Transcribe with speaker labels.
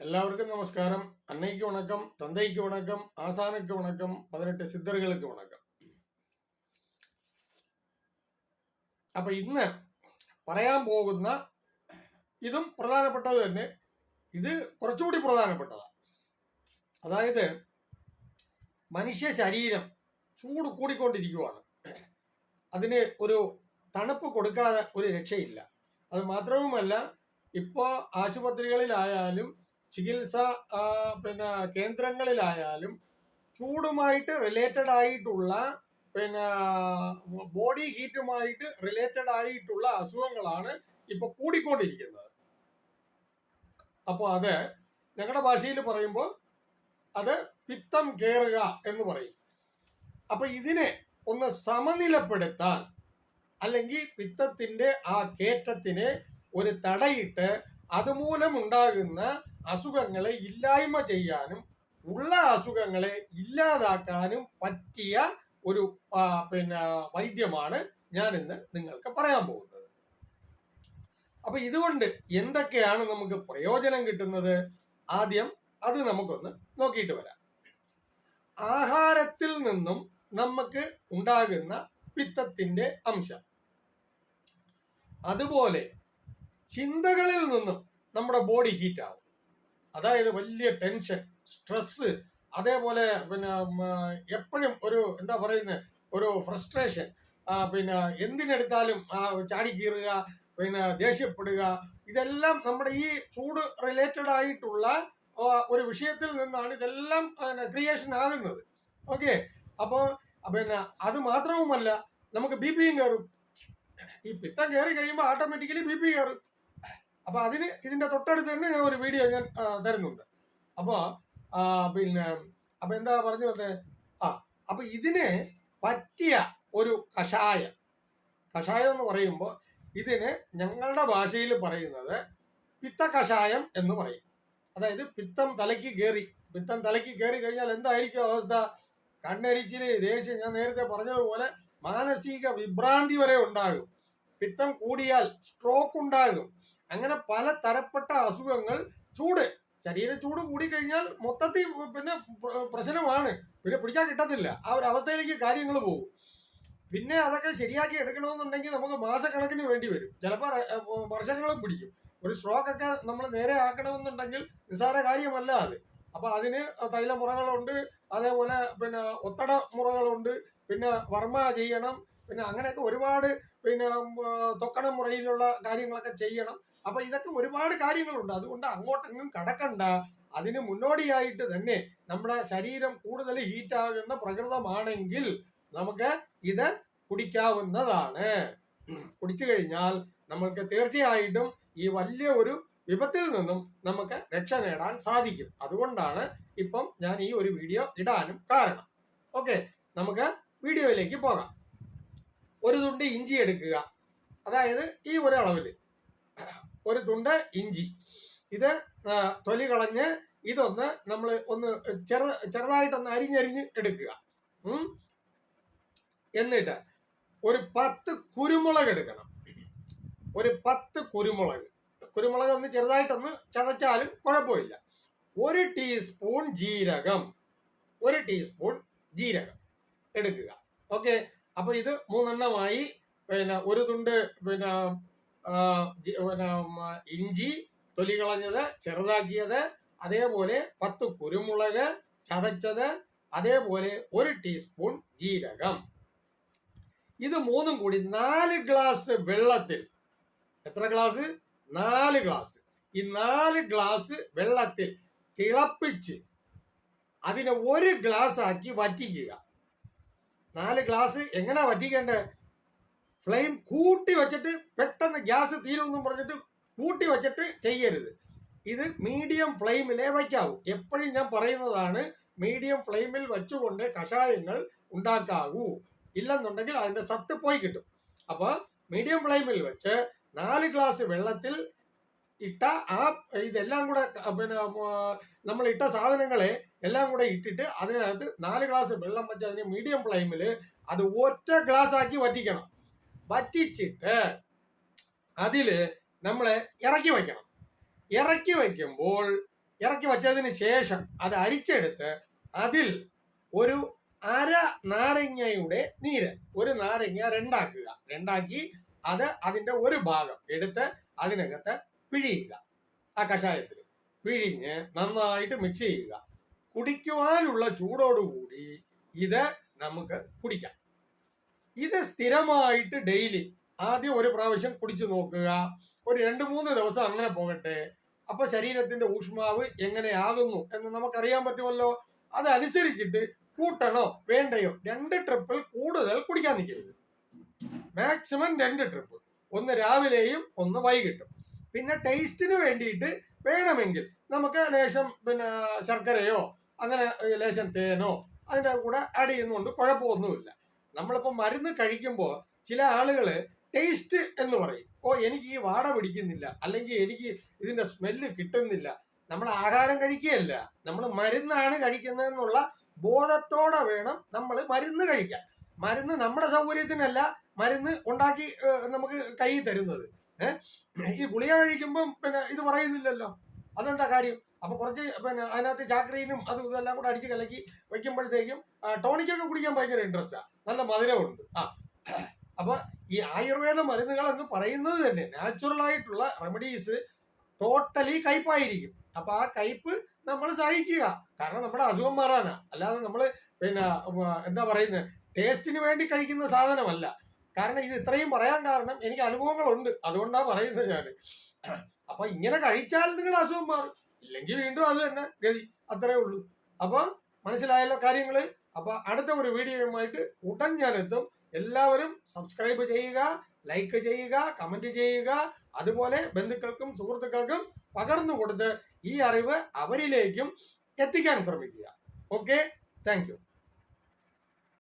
Speaker 1: எல்லாருக்கும் நமஸ்காரம் அன்னைக்கு வணக்கம் தந்தைக்கு வணக்கம் ஆசானுக்கு வணக்கம் பதினெட்டு சித்தர்களுக்கு வணக்கம் അപ്പൊ ഇന്ന് പറയാൻ പോകുന്ന ഇതും പ്രധാനപ്പെട്ടത് തന്നെ ഇത് കുറച്ചുകൂടി പ്രധാനപ്പെട്ടതാണ് അതായത് മനുഷ്യ ശരീരം ചൂട് കൂടിക്കൊണ്ടിരിക്കുവാണ് അതിന് ഒരു തണുപ്പ് കൊടുക്കാതെ ഒരു രക്ഷയില്ല അത് മാത്രവുമല്ല ഇപ്പോൾ ആശുപത്രികളിലായാലും ചികിത്സ പിന്നെ കേന്ദ്രങ്ങളിലായാലും ചൂടുമായിട്ട് റിലേറ്റഡ് ആയിട്ടുള്ള പിന്നെ ബോഡി ഹീറ്റുമായിട്ട് റിലേറ്റഡ് ആയിട്ടുള്ള അസുഖങ്ങളാണ് ഇപ്പൊ കൂടിക്കൊണ്ടിരിക്കുന്നത്. അപ്പോൾ അത് ഞങ്ങളുടെ ഭാഷയിൽ പറയുമ്പോൾ അത് പിത്തം കയറുക എന്ന് പറയും. അപ്പൊ ഇതിനെ ഒന്ന് സമനിലപ്പെടുത്താൻ അല്ലെങ്കിൽ പിത്തത്തിന്റെ ആ കേറ്റത്തിന് ഒരു തടയിട്ട് അതുമൂലം ഉണ്ടാകുന്ന അസുഖങ്ങളെ ഇല്ലായ്മ ചെയ്യാനും ഉള്ള അസുഖങ്ങളെ ഇല്ലാതാക്കാനും പറ്റിയ ഒരു പിന്നെ വൈദ്യമാണ് ഞാൻ ഇന്ന് നിങ്ങൾക്ക് പറയാൻ പോകുന്നത്. അപ്പൊ ഇതുകൊണ്ട് എന്തൊക്കെയാണ് നമുക്ക് പ്രയോജനം കിട്ടുന്നത്? ആദ്യം അത് നമുക്കൊന്ന് നോക്കിയിട്ട് വരാം. ആഹാരത്തിൽ നിന്നും നമുക്ക് ഉണ്ടാകുന്ന പിത്തത്തിന്റെ അംശം. അതുപോലെ ചിന്തകളിൽ നിന്നും നമ്മുടെ ബോഡി ഹീറ്റ് ആവും അതായത് വലിയ ടെൻഷൻ സ്ട്രെസ് അതേപോലെ പിന്നെ എപ്പോഴും ഒരു എന്താ പറയുന്നത് ഒരു ഫ്രസ്ട്രേഷൻ. പിന്നെ എന്തിനെടുത്താലും ആ, ചാടിക്കീറുക പിന്നെ ദേഷ്യപ്പെടുക ഇതെല്ലാം നമ്മുടെ ഈ ചൂട് റിലേറ്റഡ് ആയിട്ടുള്ള ഒരു വിഷയത്തിൽ നിന്നാണ് ഇതെല്ലാം ക്രിയേഷൻ ആകുന്നത്. ഓക്കെ അപ്പോൾ പിന്നെ അത് മാത്രവുമല്ല നമുക്ക് ബി പിയും കയറും ഈ പിത്തം കയറി കഴിയുമ്പോൾ ഓട്ടോമാറ്റിക്കലി ബി പി കയറും അപ്പൊ അതിന് ഇതിന്റെ തൊട്ടടുത്ത് തന്നെ ഞാൻ ഒരു വീഡിയോ ഞാൻ തരുന്നുണ്ട്. അപ്പോ പിന്നെ അപ്പൊ എന്താ പറഞ്ഞു വന്നേ? ആ അപ്പൊ ഇതിന് പറ്റിയ ഒരു കഷായം. കഷായം എന്ന് പറയുമ്പോൾ ഇതിന് ഞങ്ങളുടെ ഭാഷയിൽ പറയുന്നത് പിത്ത കഷായം എന്ന് പറയും. അതായത് പിത്തം തലയ്ക്ക് കയറി പിത്തം തലയ്ക്ക് കയറി കഴിഞ്ഞാൽ എന്തായിരിക്കും അവസ്ഥ? കണ്ണെരിച്ചിൽ ദേഷ്യം. ഞാൻ നേരത്തെ പറഞ്ഞതുപോലെ മാനസിക വിഭ്രാന്തി വരെ ഉണ്ടാകും. പിത്തം കൂടിയാൽ സ്ട്രോക്ക് ഉണ്ടാകും. അങ്ങനെ പല തരപ്പെട്ട അസുഖങ്ങൾ ചൂട്. ശരീര ചൂട് കൂടി കഴിഞ്ഞാൽ മൊത്തത്തിൽ പിന്നെ പ്രശ്നമാണ്. പിന്നെ പിടിക്കാൻ കിട്ടത്തില്ല. ആ ഒരു അവസ്ഥയിലേക്ക് കാര്യങ്ങൾ പോകും. പിന്നെ അതൊക്കെ ശരിയാക്കി എടുക്കണമെന്നുണ്ടെങ്കിൽ നമുക്ക് മാസക്കണക്കിന് വേണ്ടി വരും. ചിലപ്പോൾ വർഷങ്ങളും പിടിക്കും. ഒരു സ്ട്രോക്ക് ഒക്കെ നമ്മൾ നേരെ ആക്കണമെന്നുണ്ടെങ്കിൽ നിസ്സാര കാര്യമല്ല അത്. അപ്പൊ അതിന് തൈലമുറകളുണ്ട്. അതേപോലെ പിന്നെ ഒത്തട മുറകളുണ്ട് പിന്നെ വർമ്മ ചെയ്യണം. പിന്നെ അങ്ങനെയൊക്കെ ഒരുപാട് പിന്നെ തൊക്കണ മുറയിലുള്ള കാര്യങ്ങളൊക്കെ ചെയ്യണം. അപ്പൊ ഇതൊക്കെ ഒരുപാട് കാര്യങ്ങളുണ്ട്. അതുകൊണ്ട് അങ്ങോട്ടെങ്ങും കടക്കണ്ട. അതിന് മുന്നോടിയായിട്ട് തന്നെ നമ്മുടെ ശരീരം കൂടുതൽ ഹീറ്റ് ആകുന്ന പ്രകൃതമാണെങ്കിൽ നമുക്ക് ഇത് കുടിക്കാവുന്നതാണ്. കുടിച്ചു കഴിഞ്ഞാൽ നമ്മൾക്ക് തീർച്ചയായിട്ടും ഈ വലിയ ഒരു വിപത്തിൽ നിന്നും നമുക്ക് രക്ഷ നേടാൻ സാധിക്കും. അതുകൊണ്ടാണ് ഇപ്പം ഞാൻ ഈ ഒരു വീഡിയോ ഇടാനും കാരണം. ഓക്കെ നമുക്ക് വീഡിയോയിലേക്ക് പോകാം. ഒരു തുണ്ട് ഇഞ്ചി എടുക്കുക. അതായത് ഈ ഒരു അളവിൽ ഒരു തുണ്ട് ഇഞ്ചി. ഇത് തൊലി കളഞ്ഞ് ഇതൊന്ന് നമ്മൾ ഒന്ന് ചെറു ചെറുതായിട്ടൊന്ന് അരിഞ്ഞരിഞ്ഞ് എടുക്കുക. എന്നിട്ട് ഒരു പത്ത് കുരുമുളക് എടുക്കണം. ഒരു പത്ത് കുരുമുളക്. കുരുമുളക് ഒന്ന് ചെറുതായിട്ടൊന്ന് ചതച്ചാലും കുഴപ്പമില്ല. ഒരു ടീസ്പൂൺ ജീരകം. ഒരു ടീസ്പൂൺ ജീരകം എടുക്കുക. ഓക്കെ? അപ്പൊ ഇത് മൂന്നെണ്ണമായി. പിന്നെ ഒരു തുണ്ട് പിന്നെ പിന്നെ ഇഞ്ചി തൊലി കളഞ്ഞത് ചെറുതാക്കിയത് അതേപോലെ പത്ത് കുരുമുളക് ചതച്ചത് അതേപോലെ ഒരു ടീസ്പൂൺ ജീരകം. ഇത് മൂന്നും കൂടി നാല് ഗ്ലാസ് വെള്ളത്തിൽ. എത്ര ഗ്ലാസ്? നാല് ഗ്ലാസ്. ഈ നാല് ഗ്ലാസ് വെള്ളത്തിൽ തിളപ്പിച്ച് അതിനെ ഒരു ഗ്ലാസ് ആക്കി വറ്റിക്കുക. നാല് ഗ്ലാസ് എങ്ങനെയാ വറ്റിക്കേണ്ടത് ഫ്ലെയിം കൂട്ടി വെച്ചിട്ട് പെട്ടെന്ന് ഗ്യാസ് തീരുമെന്നും പറഞ്ഞിട്ട് കൂട്ടി വെച്ചിട്ട് ചെയ്യരുത്. ഇത് മീഡിയം ഫ്ലെയിമിലേ വയ്ക്കാവൂ. എപ്പോഴും ഞാൻ പറയുന്നതാണ് മീഡിയം ഫ്ലെയിമിൽ വെച്ചുകൊണ്ട് കഷായങ്ങൾ ഉണ്ടാക്കാവൂ. ഇല്ലെന്നുണ്ടെങ്കിൽ അതിന്റെ സത്ത് പോയി കിട്ടും. അപ്പൊ മീഡിയം ഫ്ലെയിമിൽ വെച്ച് നാല് ഗ്ലാസ് വെള്ളത്തിൽ ഇട്ട ആ ഇതെല്ലാം കൂടെ പിന്നെ നമ്മൾ ഇട്ട സാധനങ്ങളെ എല്ലാം കൂടെ ഇട്ടിട്ട് അതിനകത്ത് നാല് ഗ്ലാസ് വെള്ളം വെച്ച് അതിന് മീഡിയം ഫ്ലെയിമിൽ അത് ഒറ്റ ഗ്ലാസ് ആക്കി വറ്റിക്കണം. വറ്റിച്ചിട്ട് അതിൽ നമ്മൾ ഇറക്കി വയ്ക്കണം ഇറക്കി വയ്ക്കുമ്പോൾ ഇറക്കി വച്ചതിന് ശേഷം അത് അരിച്ചെടുത്ത് അതിൽ ഒരു അര നാരങ്ങയുടെ നീര് ഒരു നാരങ്ങ രണ്ടാക്കുക. രണ്ടാക്കി അത് അതിന്റെ ഒരു ഭാഗം എടുത്ത് അതിനകത്ത് പിഴിയുക. ആ കഷായത്തിൽ പിഴിഞ്ഞ് നന്നായിട്ട് മിക്സ് ചെയ്യുക. കുടിക്കുവാനുള്ള ചൂടോടുകൂടി ഇത് നമുക്ക് കുടിക്കാം. ഇത് സ്ഥിരമായിട്ട് ഡെയിലി ആദ്യം ഒരു പ്രാവശ്യം കുടിച്ചു നോക്കുക. ഒരു രണ്ട് മൂന്ന് ദിവസം അങ്ങനെ പോകട്ടെ. അപ്പൊ ശരീരത്തിന്റെ ഊഷ്മാവ് എങ്ങനെയാകുന്നു എന്ന് നമുക്കറിയാൻ പറ്റുമല്ലോ. അതനുസരിച്ചിട്ട് കൂട്ടണോ വേണ്ടയോ? രണ്ട് ട്രിപ്പിൽ കൂടുതൽ കുടിക്കാൻ നിൽക്കരുത്. മാക്സിമം രണ്ട് ട്രിപ്പ് ഒന്ന് രാവിലെയും ഒന്ന് വൈകിട്ടും. പിന്നെ ടേസ്റ്റിന് വേണ്ടിയിട്ട് വേണമെങ്കിൽ നമുക്ക് ലേശം പിന്നെ ശർക്കരയോ അങ്ങനെ ലേശം തേനോ അതിന്റെ കൂടെ ആഡ് ചെയ്യുന്നുണ്ട് കുഴപ്പമൊന്നുമില്ല. നമ്മളിപ്പോൾ മരുന്ന് കഴിക്കുമ്പോൾ ചില ആളുകൾ ടേസ്റ്റ് എന്ന് പറയും. ഓ എനിക്ക് ഈ വാട പിടിക്കുന്നില്ല. അല്ലെങ്കിൽ എനിക്ക് ഇതിന്റെ സ്മെല്ല് കിട്ടുന്നില്ല. നമ്മൾ ആഹാരം കഴിക്കുകയല്ല. നമ്മൾ മരുന്നാണ് കഴിക്കുന്നതെന്നുള്ള ബോധത്തോടെ വേണം നമ്മൾ മരുന്ന് കഴിക്കാൻ. മരുന്ന് നമ്മുടെ സൗകര്യത്തിനല്ല മരുന്ന് ഉണ്ടാക്കി നമുക്ക് കൈ തരുന്നത്. ഈ ഗുളിക കഴിക്കുമ്പം പിന്നെ ഇത് പറയുന്നില്ലല്ലോ. അതെന്താ കാര്യം? അപ്പൊ കുറച്ച് പിന്നെ അതിനകത്ത് ചാക്രീനും അതും ഇതെല്ലാം കൂടെ അടിച്ച് കലക്കി വെക്കുമ്പോഴത്തേക്കും ടോണിക്കൊക്കെ കുടിക്കാൻ ഭയങ്കര ഇൻട്രസ്റ്റാ നല്ല മധുരമുണ്ട്. ആ അപ്പൊ ഈ ആയുർവേദ മരുന്നുകൾ എന്ന് പറയുന്നത് തന്നെ നാച്ചുറൽ ആയിട്ടുള്ള റെമഡീസ് ടോട്ടലി കയ്പായിരിക്കും. അപ്പൊ ആ കയ്പ് നമ്മൾ സഹിക്കുക. കാരണം നമ്മുടെ അസുഖം മാറാനാ. അല്ലാതെ നമ്മൾ പിന്നെ എന്താ പറയുന്നത് ടേസ്റ്റിന് വേണ്ടി കഴിക്കുന്ന സാധനമല്ല. കാരണം ഇത് ഇത്രയും പറയാൻ കാരണം എനിക്ക് അനുഭവങ്ങളുണ്ട്. അതുകൊണ്ടാണ് പറയുന്നത് ഞാൻ അപ്പൊ ഇങ്ങനെ കഴിച്ചാൽ നിങ്ങൾ അസുഖം മാറും. ഇല്ലെങ്കിൽ വീണ്ടും അത് തന്നെ. ഗതി. അത്രേ ഉള്ളൂ. അപ്പൊ മനസ്സിലായല്ലോ കാര്യങ്ങൾ? അപ്പൊ അടുത്ത ഒരു വീഡിയോയുമായിട്ട് ഉടൻ ഞാൻ എത്തും എല്ലാവരും സബ്സ്ക്രൈബ് ചെയ്യുക ലൈക്ക് ചെയ്യുക കമന്റ് ചെയ്യുക. അതുപോലെ ബന്ധുക്കൾക്കും സുഹൃത്തുക്കൾക്കും പകർന്നു കൊടുത്ത് ഈ അറിവ് അവരിലേക്കും എത്തിക്കാൻ ശ്രമിക്കുക. Okay thank